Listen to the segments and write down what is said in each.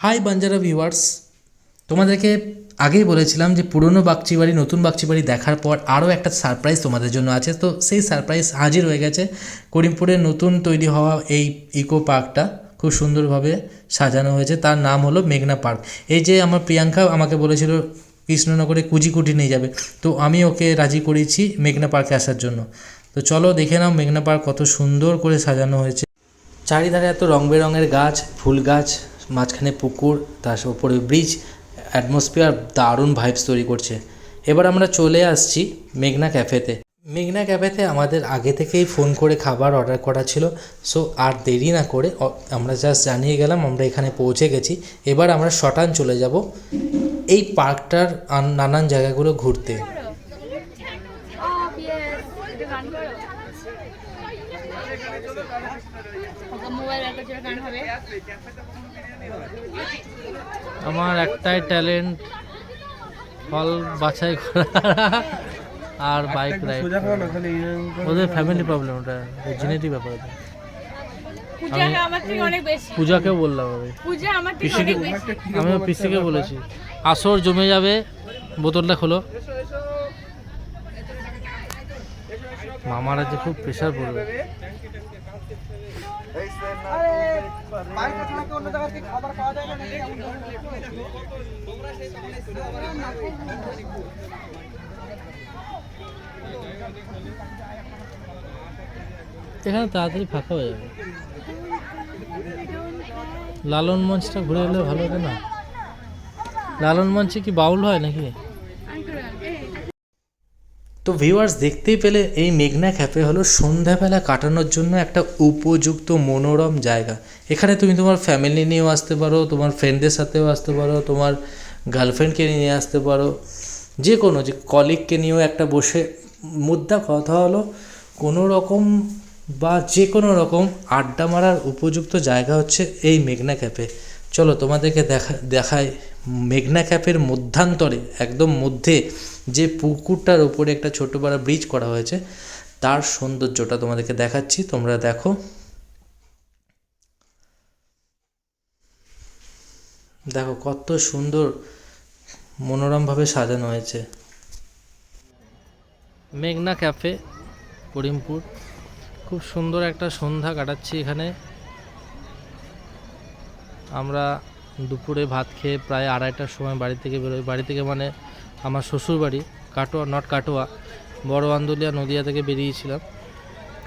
High Banjara viewers তোমাদেরকে আগেই বলেছিলাম যে পুরনো বাগচি বাড়ি নতুন বাগচি বাড়ি দেখার পর আরও একটা সারপ্রাইজ তোমাদের জন্য আছে। তো সেই সারপ্রাইজ হাজির হয়ে গেছে। করিমপুরে নতুন তৈরি হওয়া এই ইকো পার্কটা খুব সুন্দরভাবে সাজানো হয়েছে। তার নাম হলো মেঘনা পার্ক এই যে আমার প্রিয়াঙ্কা আমাকে বলেছিল, কৃষ্ণনগরে কুজিকুটি নিয়ে যাবে। তো আমি ওকে রাজি করিয়েছি মেঘনা পার্কে আসার জন্য। তো চলো দেখে নাও মেঘনা পার্ক কত সুন্দর করে সাজানো হয়েছে। চারিধারে এত রং বেরঙের গাছ, ফুল গাছ। মাঝখানে পুকুর, তার উপরে ব্রিজ অ্যাটমসফিয়ার দারুণ ভাইবস তৈরি করছে। এবার আমরা চলে আসছি মেঘনা ক্যাফেতে মেঘনা ক্যাফেতে আমাদের আগে থেকেই ফোন করে খাবার অর্ডার করা ছিল সো আর দেরি না করে আমরা জাস্ট জানিয়ে গেলাম আমরা এখানে পৌঁছে গেছি। এবার আমরা শটান চলে যাব এই পার্কটার নানান জায়গাগুলো ঘুরতে। মোবাইল গান হবে আমার একটাই ট্যালেন্ট ফল বাছাই করা আর বাইক রাইড। ওদের ফ্যামিলি প্রবলেম ওটা জেনেটিক ব্যাপার ওটা। পূজা আমার থেকে অনেক বেশি। পূজাকেও বললাম আমি। পিসিকে আমি পিসিকে বলেছি। আসর জমে যাবে বোতলটা খোলো। মামারা যে খুব প্রেশার পড়বে এখানে তাড়াতাড়ি ফাঁকা হয়ে যাবে। লালন মঞ্চটা ঘুরে এলে ভালো হতো না? লালন মঞ্চে কি বাউল হয় নাকি? তো ভিউয়ার্স দেখতেই পেলে এই মেঘনা ক্যাফে হলো সন্ধ্যাবেলা কাটানোর জন্য একটা উপযুক্ত মনোরম জায়গা। এখানে তুমি তোমার ফ্যামিলি নিয়েও আসতে পারো, তোমার ফ্রেন্ডদের সাথেও আসতে পারো, তোমার গার্লফ্রেন্ডকে নিয়ে আসতে পারো। যে কোনো যে কলিগকে নিয়েও একটা বসে মুদ্রা কথা হলো, কোনো রকম বা যে কোনো রকম আড্ডা মারার উপযুক্ত জায়গা হচ্ছে এই মেঘনা ক্যাফে চলো তোমাদেরকে দেখা দেখায় মেঘনা ক্যাফের মধ্যান্তরে, একদম মধ্যে যে পুকুরটার উপরে একটা ছোট বড় ব্রিজ করা হয়েছে, তার সৌন্দর্যটা তোমাদেরকে দেখাচ্ছি, তোমরা দেখো। দেখো কত সুন্দর মনোরমভাবে সাজানো হয়েছে। মেঘনা ক্যাফে করিমপুর। খুব সুন্দর একটা সন্ধ্যা কাটাচ্ছি এখানে। আমরা দুপুরে ভাত খেয়ে প্রায় আড়াইটার সময় বাড়ি থেকে বেরোই। বাড়ি থেকে মানে আমার শ্বশুরবাড়ি, কাটোয়া নট কাটোয়া, বড় আন্দোলিয়া নদিয়া থেকে বেরিয়েছিলাম।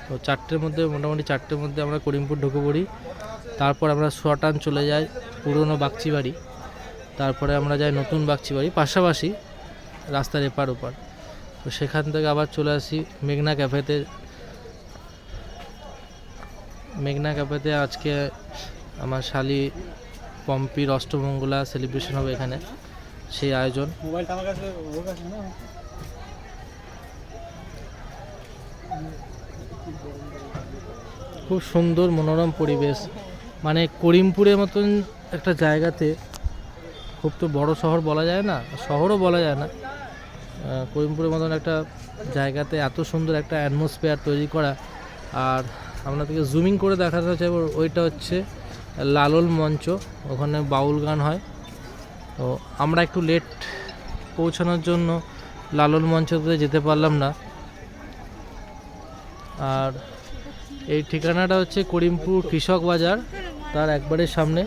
তো চারটের মধ্যে, মোটামুটি চারটের মধ্যে আমরা করিমপুর ঢুকে পড়ি। তারপর আমরা সোয়াটান চলে যাই, পুরনো বাগচি বাড়ি তারপরে আমরা যাই নতুন বাগচি বাড়ি পাশাপাশি রাস্তার এপার ওপার। তো সেখান থেকে আবার চলে আসি মেঘনা ক্যাফেতে। মেঘনা ক্যাফেতে আজকে আমার শালি পম্পির অষ্টমঙ্গলা সেলিব্রেশন হবে এখানে। সেই আয়োজন। খুব সুন্দর মনোরম পরিবেশ। মানে করিমপুরের মতন একটা জায়গাতে খুব তো বড় শহর বলা যায় না শহরও বলা যায় না করিমপুরের মতন একটা জায়গাতে এত সুন্দর একটা অ্যাটমসফিয়ার তৈরি করা। আর আপনাদেরকে জুমিং করে দেখাতে চাইব ওইটা হচ্ছে লালন মঞ্চ ওখানে বাউল গান হয়। তো আমরা একটু লেট পৌঁছানোর জন্য লালন মঞ্চতে যেতে পারলাম না। আর এই ঠিকানাটা হচ্ছে করিমপুর কৃষক বাজার, তার একবারের সামনে।